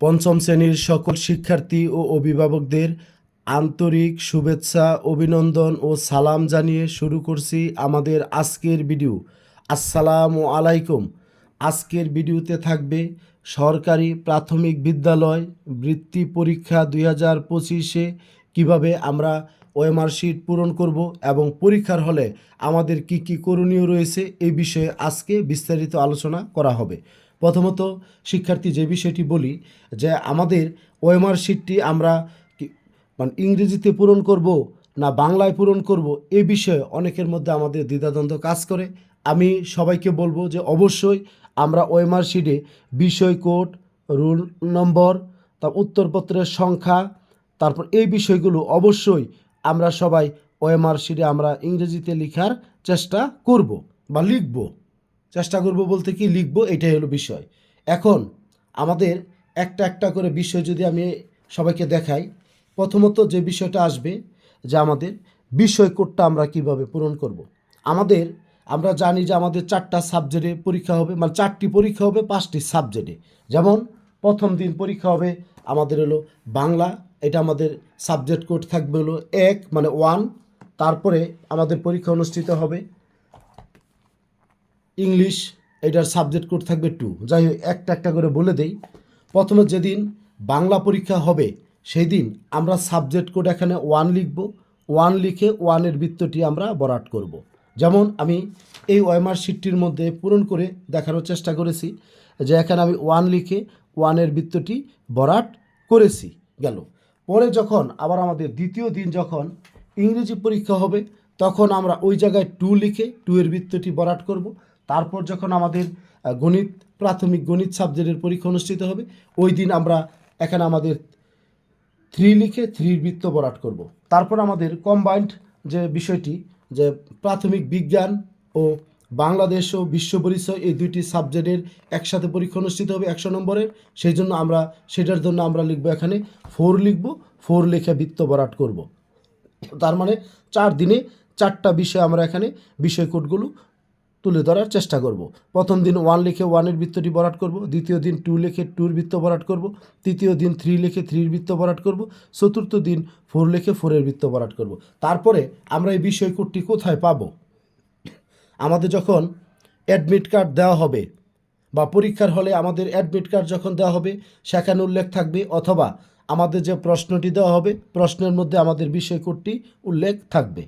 পঞ্চম শ্রেণির সকল শিক্ষার্থী ও অভিভাবকদের আন্তরিক শুভেচ্ছা, অভিনন্দন ও সালাম জানিয়ে শুরু করছি আমাদের আজকের ভিডিও। আসসালামু আলাইকুম। আজকের ভিডিওতে থাকবে সরকারি প্রাথমিক বিদ্যালয় বৃত্তি পরীক্ষা দুই হাজার পঁচিশে কীভাবে আমরা ওএমআর শিট পূরণ করব এবং পরীক্ষার হলে আমাদের কি কি করণীয় রয়েছে এই বিষয়ে আজকে বিস্তারিত আলোচনা করা হবে। প্রথমত শিক্ষার্থী যে বিষয়টি বলি, যে আমাদের ওএমআর শিটটি আমরা মানে ইংরেজিতে পূরণ করব না বাংলায় পূরণ করব, এ বিষয়ে অনেকের মধ্যে আমাদের দ্বিধাদ্বন্দ্ব কাজ করে। আমি সবাইকে বলব যে অবশ্যই আমরা ওএমআর শিটে বিষয় কোড, রুল নম্বর, তার উত্তরপত্রের সংখ্যা, তারপর এই বিষয়গুলো অবশ্যই আমরা সবাই ওএমআর শিটে আমরা ইংরেজিতে লেখার চেষ্টা করব বা লিখব। চেষ্টা করব বলতে কি লিখব, এটাই হলো বিষয় এখন আমাদের একটা একটা করে বিষয় যদি আমি সবাইকে দেখাই, প্রথমত যে বিষয়টা আসবে যে আমাদের বিষয় কোডটা আমরা কীভাবে পূরণ করব। আমাদের, আমরা জানি যে আমাদের চারটা সাবজেক্টে পরীক্ষা হবে মানে চারটি পরীক্ষা হবে পাঁচটি সাবজেক্টে যেমন প্রথম দিন পরীক্ষা হবে, আমাদের হলো বাংলা, এটা আমাদের সাবজেক্ট কোড থাকবে হলো এক মানে ওয়ান, তারপরে আমাদের পরীক্ষা অনুষ্ঠিত হবে ইংলিশ, এটার সাবজেক্ট কোড থাকবে টু যাই হোক, একটা একটা করে বলে দেই। প্রথমে যেদিন বাংলা পরীক্ষা হবে সেই দিন আমরা সাবজেক্ট কোড এখানে ওয়ান লিখব। ওয়ান লিখে ওয়ানের বৃত্তটি আমরা বরাট করব। যেমন আমি এই ওয়েমার শিটটির মধ্যে পূরণ করে দেখানোর চেষ্টা করেছি যে এখানে আমি ওয়ান লিখে ওয়ানের বৃত্তটি বরাট করেছি, গেল। পরে যখন, আবার আমাদের দ্বিতীয় দিন যখন ইংরেজি পরীক্ষা হবে, তখন আমরা ওই জায়গায় টু লিখে টু এর বৃত্তটি বরাট করব। তারপর যখন আমাদের গণিত, প্রাথমিক গণিত সাবজেক্টের পরীক্ষা অনুষ্ঠিত হবে, ওই দিন আমরা এখানে আমাদের থ্রি লিখে থ্রির বৃত্ত বরাট করব। তারপর আমাদের কম্বাইন্ড যে বিষয়টি, যে প্রাথমিক বিজ্ঞান ও বাংলাদেশ ও বিশ্ব পরিচয়, এই দুইটি সাবজেক্টের একসাথে পরীক্ষা অনুষ্ঠিত হবে একশো নম্বরের। সেই জন্য আমরা, সেটার জন্য আমরা লিখব এখানে ফোর লিখব ফোর লিখে বৃত্ত বরাট করব। তার মানে চার দিনে চারটা বিষয় আমরা এখানে বিষয় কোডগুলো তুলে ধরার চেষ্টা করব। প্রথম দিন ওয়ান লিখে ওয়ানের বৃত্তটি বরাট করব। দ্বিতীয় দিন টু লিখে টুর বৃত্ত বরাট করব। তৃতীয় দিন থ্রি লিখে থ্রির বৃত্ত বরাট করব। চতুর্থ দিন ফোর লিখে ফোরের বৃত্ত বরাট করব। তারপরে আমরা এই বিষয় কোডটি কোথায় পাবো? আমাদের যখন অ্যাডমিট কার্ড দেওয়া হবে বা পরীক্ষার হলে আমাদের অ্যাডমিট কার্ড যখন দেওয়া হবে, সেখানে উল্লেখ থাকবে অথবা আমাদের যে প্রশ্নটি দেওয়া হবে, প্রশ্নের মধ্যে আমাদের বিষয় কোডটি উল্লেখ থাকবে।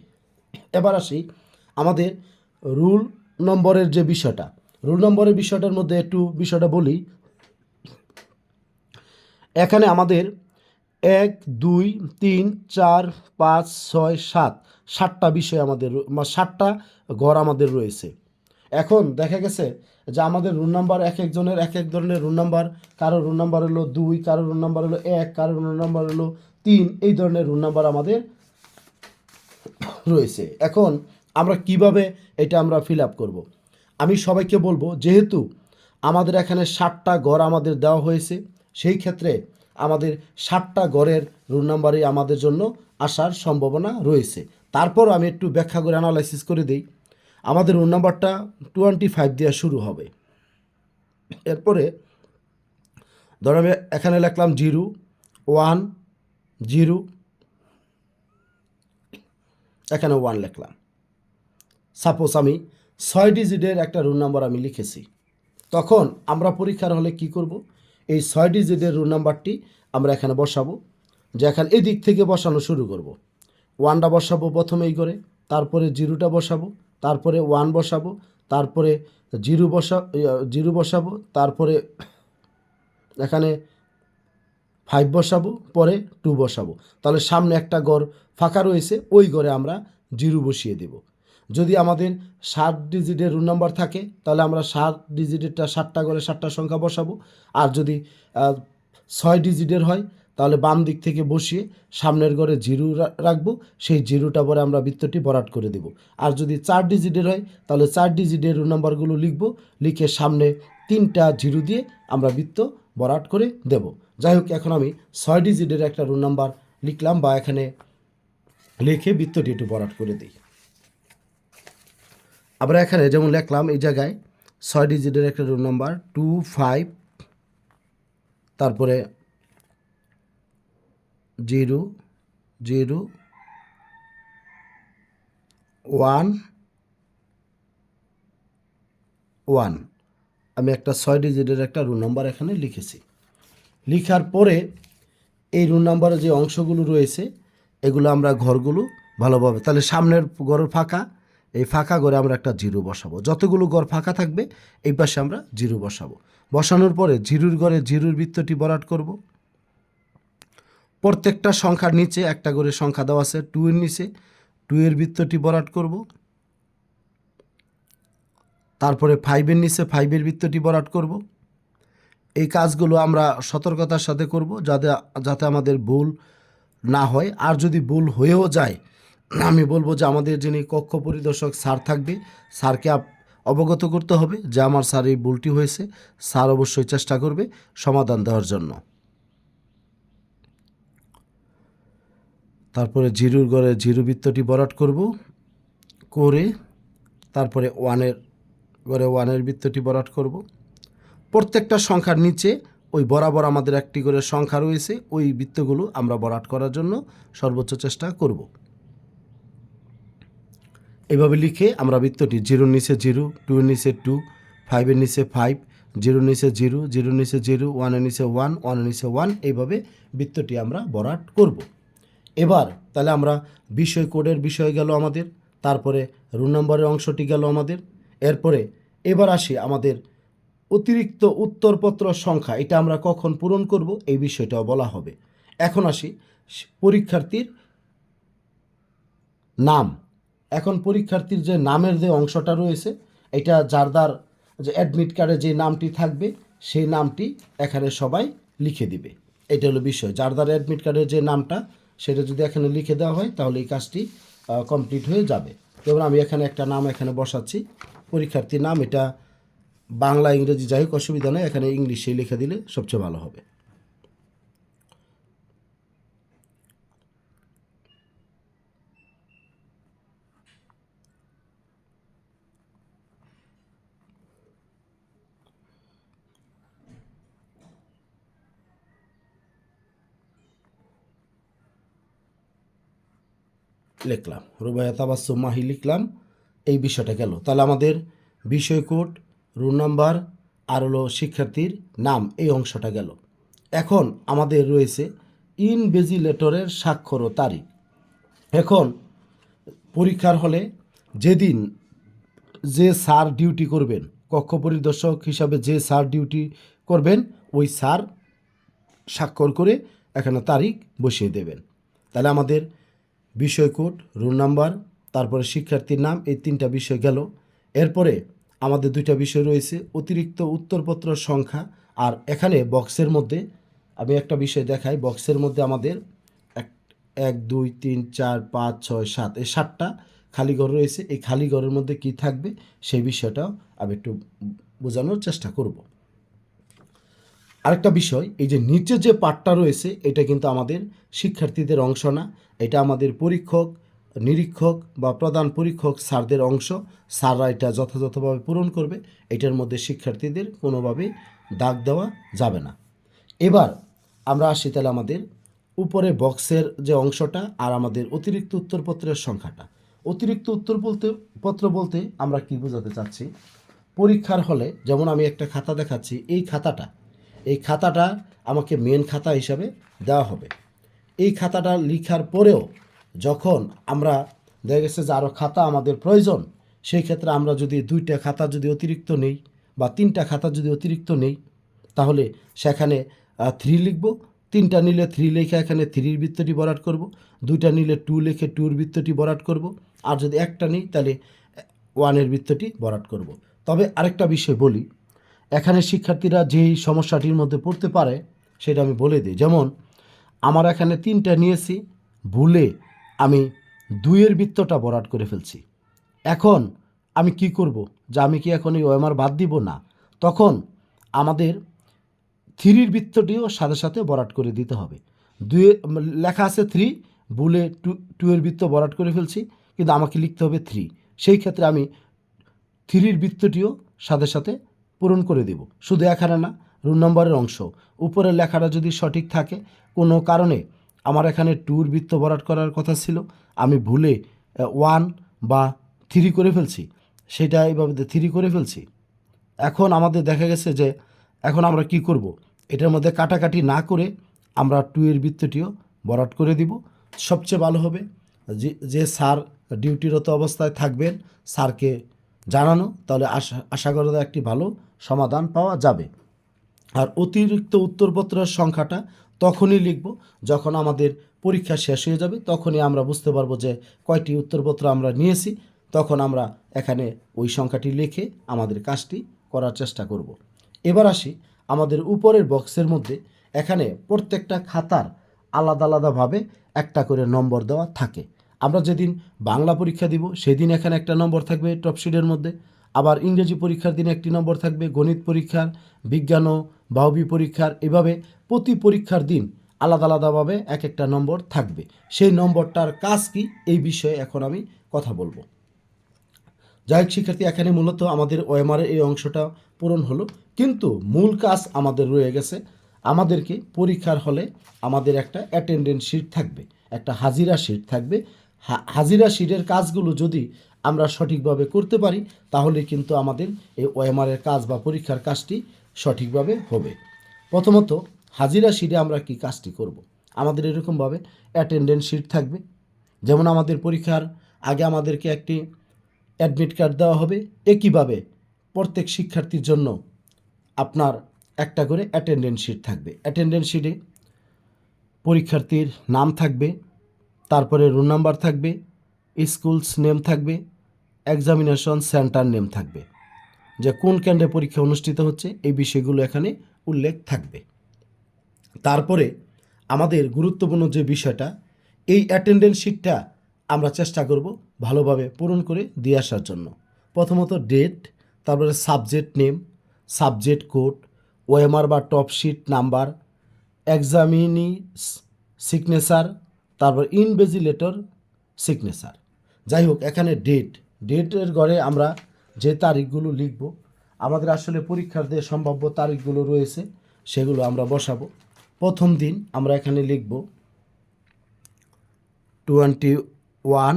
এবার আসি আমাদের রুল নম্বরের যে বিষয়টা, রুল নম্বরের বিষয়টার মধ্যে একটু বিষয়টা বলি। এখানে আমাদের এক, দুই, তিন, চার, পাঁচ, ছয়, সাত, সাতটা বিষয় আমাদের সাতটা ঘর আমাদের রয়েছে। এখন দেখা গেছে যে আমাদের রুল নাম্বার এক একজনের এক এক ধরনের রুল নাম্বার কারও রুল নাম্বার হলো দুই কারও রুল নাম্বার হলো এক কারও রুল নাম্বার হলো তিন, এই ধরনের রুল নাম্বার আমাদের রয়েছে। এখন আমরা কীভাবে এটা আমরা ফিল আপ করব। আমি সবাইকে বলব, যেহেতু আমাদের এখানে ষাটটা ঘর আমাদের দেওয়া হয়েছে, সেই ক্ষেত্রে আমাদের ষাটটা ঘরের রুল নাম্বারই আমাদের জন্য আসার সম্ভাবনা রয়েছে। তারপর আমি একটু ব্যাখ্যা করে অ্যানালাইসিস করে দিই। আমাদের রুল নাম্বারটা টোয়েন্টি ফাইভ দিয়ে শুরু হবে। এরপরে ধরো আমি এখানে লিখলাম জিরো ওয়ান জিরো, এখানে ওয়ান লিখলাম। সাপোজ আমি ছয় ডিজিটের একটা রুল নাম্বার আমি লিখেছি। তখন আমরা পরীক্ষার হলে কি করব? এই ছয় ডিজিটের রুল নাম্বারটি আমরা এখানে বসাবো যে এখানে এই দিক থেকে বসানো শুরু করব। ওয়ানটা বসাবো প্রথমে এই করে, তারপরে জিরোটা বসাবো, তারপরে ওয়ান বসাবো, তারপরে জিরো বসা জিরো বসাবো, তারপরে এখানে ফাইভ বসাবো, পরে টু বসাবো। তাহলে সামনে একটা গড় ফাঁকা রয়েছে, ওই ঘরে আমরা জিরো বসিয়ে দেব। যদি আমাদের সাত ডিজিটের রুল নাম্বার থাকে, তাহলে আমরা সাত ডিজিটেরটা, সাতটা করে ষাটটা সংখ্যা বসাবো। আর যদি ছয় ডিজিটের হয়, তাহলে বাম দিক থেকে বসিয়ে সামনের ঘরে জিরো রাখব। সেই জিরোটা পরে আমরা বৃত্তটি বরাট করে দেব। আর যদি চার ডিজিটের হয়, তাহলে চার ডিজিটের রুল নাম্বারগুলো লিখব। লিখে সামনে তিনটা জিরো দিয়ে আমরা বৃত্ত ভরাট করে দেব। যাই হোক, এখন আমি ছয় ডিজিটের একটা রুল নাম্বার লিখলাম বা এখানে লিখে বৃত্তটি একটু বরাট করে দিই। আমরা এখানে যেমন লিখলাম এই জায়গায় ছয় ডিজিটের একটা রুল নাম্বার টু ফাইভ তারপরে জিরো জিরো ওয়ান ওয়ান আমি একটা ছয় ডিজিটের একটা রুল নাম্বার এখানে লিখেছি। লিখার পরে এই রুল নাম্বারের যে অংশগুলো রয়েছে, এগুলো আমরা ঘরগুলো ভালোভাবে, তাহলে সামনের ঘরের ফাঁকা এই ফাঁকা ঘরে আমরা একটা জিরো বসাবো। যতগুলো ঘর ফাঁকা থাকবে, এই পাশে আমরা জিরো বসাবো। বসানোর পরে জিরুর ঘরে জিরুর বৃত্তটি বরাট করব। প্রত্যেকটা সংখ্যার নিচে একটা করে সংখ্যা দেওয়া আছে, টু এর নিচে টু এর বৃত্তটি বরাট করব। তারপরে ফাইভের নিচে ফাইভের বৃত্তটি বরাট করব। এই কাজগুলো আমরা সতর্কতার সাথে করব যাতে যাতে আমাদের ভুল না হয়। আর যদি ভুল হয়েও যায় আমি বলব যে আমাদের যিনি কক্ষ পরিদর্শক স্যার থাকবে, স্যারকে অবগত করতে হবে যে আমার স্যার এই ভুলটি হয়েছে। স্যার অবশ্যই চেষ্টা করবে সমাধান দেওয়ার জন্য। তারপরে জিরুর গড়ে জিরু বৃত্তটি বরাট করব করে তারপরে ওয়ানের গড়ে ওয়ানের বৃত্তটি বরাট করব। প্রত্যেকটা সংখ্যার নিচে ওই বরাবর আমাদের একটি করে সংখ্যা রয়েছে, ওই বৃত্তগুলো আমরা বরাট করার জন্য সর্বোচ্চ চেষ্টা করব। এভাবে লিখে আমরা বৃত্তটি জিরোর নিচে জিরো টুর নিচে টু ফাইভের নিচে ফাইভ জিরো নিচে জিরো জিরো নিচে জিরো ওয়ানের নিচে ওয়ান ওয়ানের নিচে ওয়ান এইভাবে বৃত্তটি আমরা বরাট করব। এবার তাহলে আমরা বিষয় কোডের বিষয় গেল আমাদের, তারপরে রুল নম্বরের অংশটি গেল আমাদের, এরপরে এবার আসি আমাদের অতিরিক্ত উত্তরপত্র সংখ্যা, এটা আমরা কখন পূরণ করব, এই বিষয়টাও বলা হবে। এখন আসি পরীক্ষার্থীর নাম। এখন পরীক্ষার্থীর যে নামের যে অংশটা রয়েছে, এটা যারদার যে অ্যাডমিট কার্ডে যে নামটি থাকবে, সেই নামটি এখানে সবাই লিখে দিবে। এটা হলো বিষয়। যারদার অ্যাডমিট কার্ডের যে নামটা, সেটা যদি এখানে লিখে দেওয়া হয়, তাহলে এই কাজটি কমপ্লিট হয়ে যাবে। যেমন আমি এখানে একটা নাম এখানে বসাচ্ছি, পরীক্ষার্থীর নাম, এটা বাংলা, ইংরেজি যাই হোক, অসুবিধা নেই, এখানে ইংলিশে লিখে দিলে সবচেয়ে ভালো হবে। লিখলাম। রুবায়া তাবাসু মাহি লিখলাম, এই বিষয়টা গেল। তাহলে আমাদের বিষয় কোড, রুল নাম্বার, আর হলো শিক্ষার্থীর নাম, এই অংশটা গেল। এখন আমাদের রয়েছে ইনভেজিলেটরের স্বাক্ষর ও তারিখ। এখন পরীক্ষার হলে যেদিন যে স্যার ডিউটি করবেন, কক্ষ পরিদর্শক হিসাবে যে স্যার ডিউটি করবেন, ওই স্যার স্বাক্ষর করে এখানে তারিখ বসিয়ে দেবেন। তাহলে আমাদের বিষয় কোড রোল নাম্বার, তারপরে শিক্ষার্থীর নাম, এই তিনটা বিষয় গেল। এরপরে আমাদের দুইটা বিষয় রয়েছে, অতিরিক্ত উত্তরপত্র সংখ্যা আর এখানে বক্সের মধ্যে, আমি একটা বিষয় দেখাই, বক্সের মধ্যে আমাদের এক এক, দুই, তিন, চার, পাঁচ, ছয়, সাত, এই সাতটা খালি ঘর রয়েছে। এই খালি ঘরের মধ্যে কি থাকবে, সেই বিষয়টাও আমি একটু বোঝানোর চেষ্টা করব। আরেকটা বিষয়, এই যে নিচে যে পাঠটা রয়েছে, এটা কিন্তু আমাদের শিক্ষার্থীদের অংশ না। এটা আমাদের পরীক্ষক, নিরীক্ষক বা প্রধান পরীক্ষক স্যারদের অংশ। স্যাররা এটা যথাযথভাবে পূরণ করবে। এটার মধ্যে শিক্ষার্থীদের কোনোভাবে দাগ দেওয়া যাবে না। এবার আমরা আসি তাহলে আমাদের উপরে বক্সের যে অংশটা আর আমাদের অতিরিক্ত উত্তরপত্রের সংখ্যাটা। অতিরিক্ত উত্তর বলতে পত্র বলতে আমরা কি বোঝাতে চাচ্ছি? পরীক্ষার হলে, যেমন আমি একটা খাতা দেখাচ্ছি, এই খাতাটা এই খাতাটা আমাকে মেন খাতা হিসাবে দেওয়া হবে। এই খাতাটা লিখার পরেও যখন আমরা দেখা গেছে যে আরও খাতা আমাদের প্রয়োজন, সেই ক্ষেত্রে আমরা যদি দুইটা খাতা যদি অতিরিক্ত নেই বা তিনটা খাতা যদি অতিরিক্ত নেই, তাহলে সেখানে থ্রি লিখব। তিনটা নিলে থ্রি লিখে এখানে থ্রির বৃত্তটি বরাট করব। দুইটা নিলে টু লিখে টুর বৃত্তটি বরাট করব। আর যদি একটা নিই, তাহলে ওয়ানের বৃত্তটি বরাট করব। তবে আরেকটা বিষয় বলি এখানে শিক্ষার্থীরা যেই সমস্যাটির মধ্যে পড়তে পারে, সেটা আমি বলে দিই। যেমন, আমার এখানে তিনটা নিয়েছি, ভুলে আমি দুইয়ের বৃত্তটা বরাট করে ফেলছি। এখন আমি কি করব? যে আমি কি এখন এই ওএমআর বাদ দিব? না। তখন আমাদের থ্রির বৃত্তটিও সাথে সাথে বরাট করে দিতে হবে। দুই, লেখা আছে থ্রি, ভুলে টু টু এর বৃত্ত বরাট করে ফেলছি, কিন্তু আমাকে লিখতে হবে থ্রি। সেই ক্ষেত্রে আমি থ্রির বৃত্তটিও সাথে সাথে পূরণ করে দেব। শুধু এখানে না, রুল নম্বরের অংশ। উপরের লেখাটা যদি সঠিক থাকে, কোনো কারণে আমার এখানে টুর বৃত্ত ভরাট করার কথা ছিল, আমি ভুলে ওয়ান বা থ্রি করে ফেলছি। সেটা এইভাবে থ্রি করে ফেলছি। এখন আমাদের দেখা গেছে যে, এখন আমরা কি করব? এটার মধ্যে কাটাকাটি না করে আমরা টু এর বৃত্তটিও বরাট করে দিব। সবচেয়ে ভালো হবে যে যে স্যার ডিউটিরত অবস্থায় থাকবেন, স্যারকে জানানো। তাহলে আশা আশা করা একটি ভালো সমাধান পাওয়া যাবে। আর অতিরিক্ত উত্তরপত্রের সংখ্যাটা তখনই লিখব, যখন আমাদের পরীক্ষা শেষ হয়ে যাবে, তখনই আমরা বুঝতে পারব যে কয়টি উত্তরপত্র আমরা নিয়েছি, তখন আমরা এখানে ওই সংখ্যাটি লিখে আমাদের কাজটি করার চেষ্টা করব। এবার আসি আমাদের উপরের বক্সের মধ্যে, এখানে প্রত্যেকটা খাতার আলাদা আলাদাভাবে একটা করে নম্বর দেওয়া থাকে। আমরা যেদিন বাংলা পরীক্ষা দিব, সেদিন এখানে একটা নম্বর থাকবে টপশিটের মধ্যে। আবার ইংরেজি পরীক্ষার দিনে একটি নম্বর থাকবে গণিত পরীক্ষার, বিজ্ঞান ও বাহবি পরীক্ষার। এভাবে প্রতি পরীক্ষার দিন আলাদা আলাদাভাবে এক একটা নম্বর থাকবে। সেই নম্বরটার কাজ কি? এই বিষয়ে এখন আমি কথা বলব। যাই হোক, শিক্ষার্থী, এখানে মূলত আমাদের ওএমআর এই অংশটা পূরণ হলো। কিন্তু মূল কাজ আমাদের রয়ে গেছে। আমাদেরকে পরীক্ষার হলে আমাদের একটা অ্যাটেন্ডেন্স শিট থাকবে, একটা হাজিরা শিট থাকবে। হাজিরা শিটের কাজগুলো যদি আমরা সঠিকভাবে করতে পারি, তাহলে কিন্তু আমাদের এই ওএমআরের কাজ বা পরীক্ষার কাজটি সঠিকভাবে হবে। প্রথমত, হাজিরা শিটে আমরা কি কাজটি করব। আমাদের এরকমভাবে অ্যাটেন্ডেন্স শিট থাকবে। যেমন আমাদের পরীক্ষার আগে আমাদেরকে একটি অ্যাডমিট কার্ড দেওয়া হবে। একইভাবে প্রত্যেক শিক্ষার্থীর জন্য আপনার একটা করে অ্যাটেন্ডেন্স শিট থাকবে। অ্যাটেন্ডেন্স শিটে পরীক্ষার্থীর নাম থাকবে, তারপরে রোল নাম্বার থাকবে স্কুলস নেম থাকবে এক্সামিনেশন সেন্টার নেম থাকবে। যে কোন কেন্দ্রে পরীক্ষা অনুষ্ঠিত হচ্ছে, এই বিষয়গুলো এখানে উল্লেখ থাকবে। তারপরে আমাদের গুরুত্বপূর্ণ যে বিষয়টা, এই অ্যাটেন্ডেন্স শিটটা আমরা চেষ্টা করব ভালোভাবে পূরণ করে দিয়ে আসার জন্য। প্রথমত ডেট তারপরে subject name subject code OMR বা top sheet number examinee signature তারপর ইনভেজিলেটর সিগনেচার যাই হোক এখানে ডেট ডেটের ঘরে আমরা যে তারিখগুলো লিখব, আমাদের আসলে পরীক্ষার যে সম্ভাব্য তারিখগুলো রয়েছে, সেগুলো আমরা বসাবো। প্রথম দিন আমরা এখানে লিখব twenty one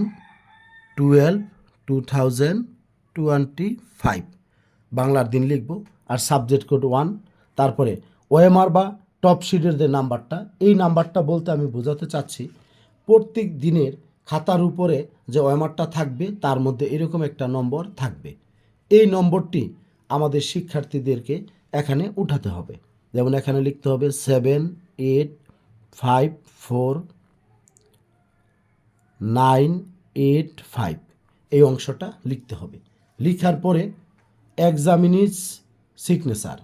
twelve two thousand twenty five বাংলার দিন লিখব আর সাবজেক্ট কোড ওয়ান তারপরে ওএমআর বা টপ সিডের যে নাম্বারটা এই নাম্বারটা বলতে আমি বোঝাতে চাচ্ছি, প্রত্যেক দিনের খাতার উপরে যে ওএমআরটা থাকবে, তার মধ্যে এরকম একটা নম্বর থাকবে। এই নম্বরটি আমাদের শিক্ষার্থীদেরকে এখানে উঠাতে হবে। যেমন এখানে লিখতে হবে seven eight five four nine eight five. এই অংশটা লিখতে হবে। লিখার পরে এক্সামিনিজ সিগনেচার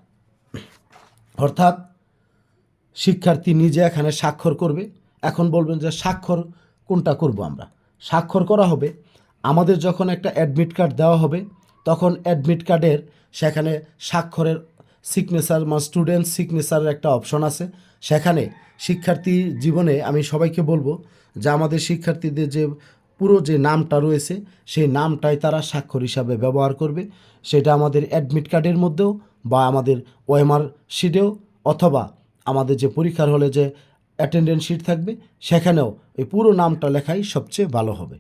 অর্থাৎ শিক্ষার্থী নিজে এখানে স্বাক্ষর করবে। এখন বলবেন যে স্বাক্ষর কোনটা করব আমরা? স্বাক্ষর করা হবে। আমাদের যখন একটা অ্যাডমিট কার্ড দেওয়া হবে, তখন অ্যাডমিট কার্ডের সেখানে স্বাক্ষরের সিগনেচার মানে স্টুডেন্ট সিগনেচারের একটা অপশন আছে। সেখানে শিক্ষার্থী জীবনে আমি সবাইকে বলব যে আমাদের শিক্ষার্থীদের যে পুরো যে নামটা রয়েছে, সেই নামটাই তারা স্বাক্ষর হিসাবে ব্যবহার করবে। সেটা আমাদের অ্যাডমিট কার্ডের মধ্যেও বা আমাদের ওএমআর শিটেও অথবা আমাদের যে পরীক্ষার হলে যে অ্যাটেন্ডেন্স শিট থাকবে। সেখানেও এই পুরো নামটা লেখাই সবচেয়ে ভালো হবে।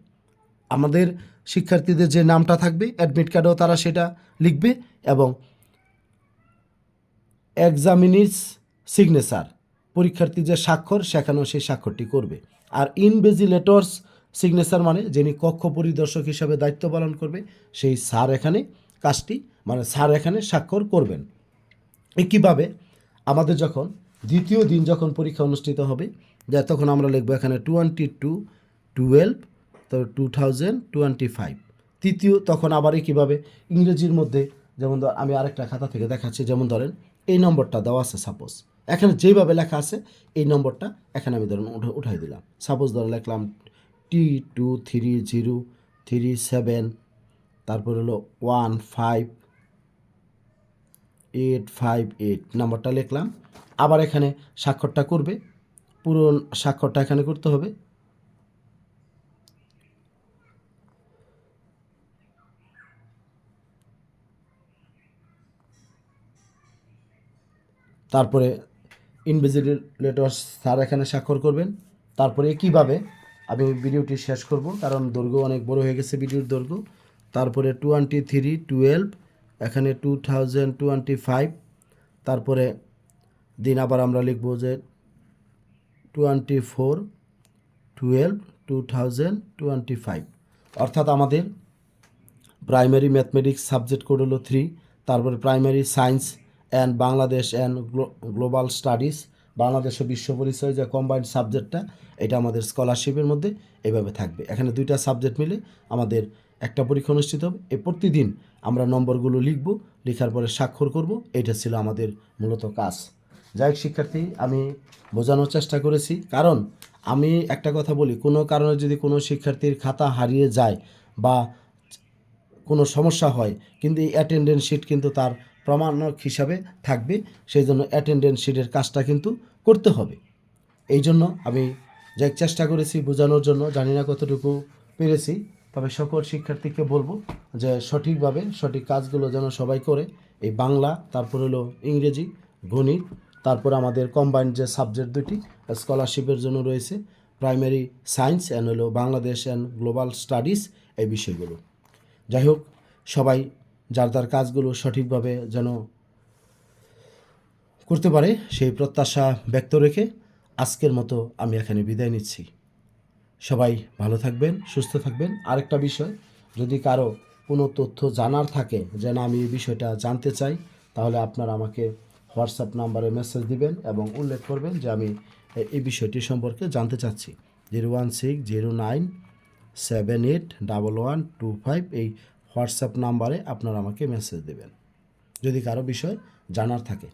আমাদের শিক্ষার্থীদের যে নামটা থাকবে অ্যাডমিট কার্ডেও তারা সেটা লিখবে এবং এক্সামিনিস সিগনেচার পরীক্ষার্থী যে স্বাক্ষর, সেখানেও সেই স্বাক্ষরটি করবে। আর ইনভেজিলেটর্স সিগনেচার মানে যিনি কক্ষ পরিদর্শক হিসাবে দায়িত্ব পালন করবে, সেই স্যার এখানে কাজটি মানে স্যার এখানে স্বাক্ষর করবেন। একইভাবে আমাদের যখন দ্বিতীয় দিন যখন পরীক্ষা অনুষ্ঠিত হবে, যা তখন আমরা লিখব এখানে টোয়েন্টি টু টুয়েলভ তো টু থাউজেন্ড টোয়েন্টি ফাইভ তৃতীয় তখন আবার কীভাবে ইংরেজির মধ্যে, যেমন ধর- আমি আরেকটা খাতা থেকে দেখাচ্ছি, যেমন ধরেন এই নম্বরটা দেওয়া আছে সাপোজ এখানে যেভাবে লেখা আছে, এই নম্বরটা এখানে আমি ধরুন উঠে উঠাই দিলাম। সাপোজ ধরে লিখলাম টি two three zero three seven তারপর হলো one five eight five eight নাম্বারটা লিখলাম আবার এখানে স্বাক্ষরটা করবে। পুরো স্বাক্ষরটা এখানে করতে হবে। তারপরে ইনভিজিলেটর স্যার এখানে স্বাক্ষর করবেন। তারপরে কীভাবে? আমি ভিডিওটি শেষ করব কারণ দৈর্ঘ্য অনেক বড় হয়ে গেছে ভিডিওর দৈর্ঘ্য। তারপরে টোয়েন্টি থ্রি টুয়েলভ এখানে টু থাউজেন্ড টোয়েন্টি ফাইভ তারপরে দিন আবার আমরা লিখব যে twenty four twelve two thousand twenty five অর্থাৎ আমাদের প্রাইমারি ম্যাথমেটিক্স সাবজেক্ট কোড হলো থ্রি, তারপরে primary science and Bangladesh and global studies, Bangladesh ও বিশ্ব পরিচয় যে কম্বাইন্ড সাবজেক্টটা, এটা আমাদের স্কলারশিপের মধ্যে এভাবে থাকবে। এখানে দুইটা সাবজেক্ট মিলে আমাদের একটা পরীক্ষা অনুষ্ঠিত হবে। এ প্রতিদিন আমরা নম্বরগুলো লিখব, লেখার পরে স্বাক্ষর করব এটা ছিল আমাদের মূলত কাজ। যাই হোক, শিক্ষার্থী, আমি বোঝানোর চেষ্টা করেছি। কারণ আমি একটা কথা বলি, কোনো কারণে যদি কোনো শিক্ষার্থীর খাতা হারিয়ে যায় বা কোনো সমস্যা হয়, কিন্তু এই অ্যাটেন্ডেন্স শিট কিন্তু তার প্রমাণক হিসাবে থাকবে সেই জন্য অ্যাটেন্ডেন্স শিটের কাজটা কিন্তু করতে হবে। এই জন্য আমি যাই চেষ্টা করেছি বোঝানোর জন্য, জানি না কতটুকু পেরেছি, তবে সকল শিক্ষার্থীকে বলব যে সঠিকভাবে সঠিক কাজগুলো যেন সবাই করে। এই বাংলা, তারপর হলো ইংরেজি, গণিত তারপর আমাদের কম্বাইন্ড যে সাবজেক্ট দুটি স্কলারশিপের জন্য রয়েছে প্রাইমারি সায়েন্স অ্যান্ড হলো বাংলাদেশ অ্যান্ড গ্লোবাল স্টাডিজ এই বিষয়গুলো। যাই হোক, সবাই যার যার কাজগুলো সঠিকভাবে যেন করতে পারে, সেই প্রত্যাশা ব্যক্ত রেখে আজকের মতো আমি এখানে বিদায় নিচ্ছি। সবাই ভালো থাকবেন, সুস্থ থাকবেন। আরেকটা বিষয়, যদি কারও কোনো তথ্য জানার থাকে যেন আমি এই বিষয়টা জানতে চাই, তাহলে আপনারা আমাকে হোয়াটসঅ্যাপ নাম্বারে মেসেজ দিবেন এবং উল্লেখ করবেন যে আমি এই বিষয়টি সম্পর্কে জানতে চাচ্ছি। Zero one six, zero nine, seven eight, double one, two five এই হোয়াটসঅ্যাপ নাম্বারে আপনারা আমাকে মেসেজ দেবেন। যদি কারও বিষয় জানার থাকে।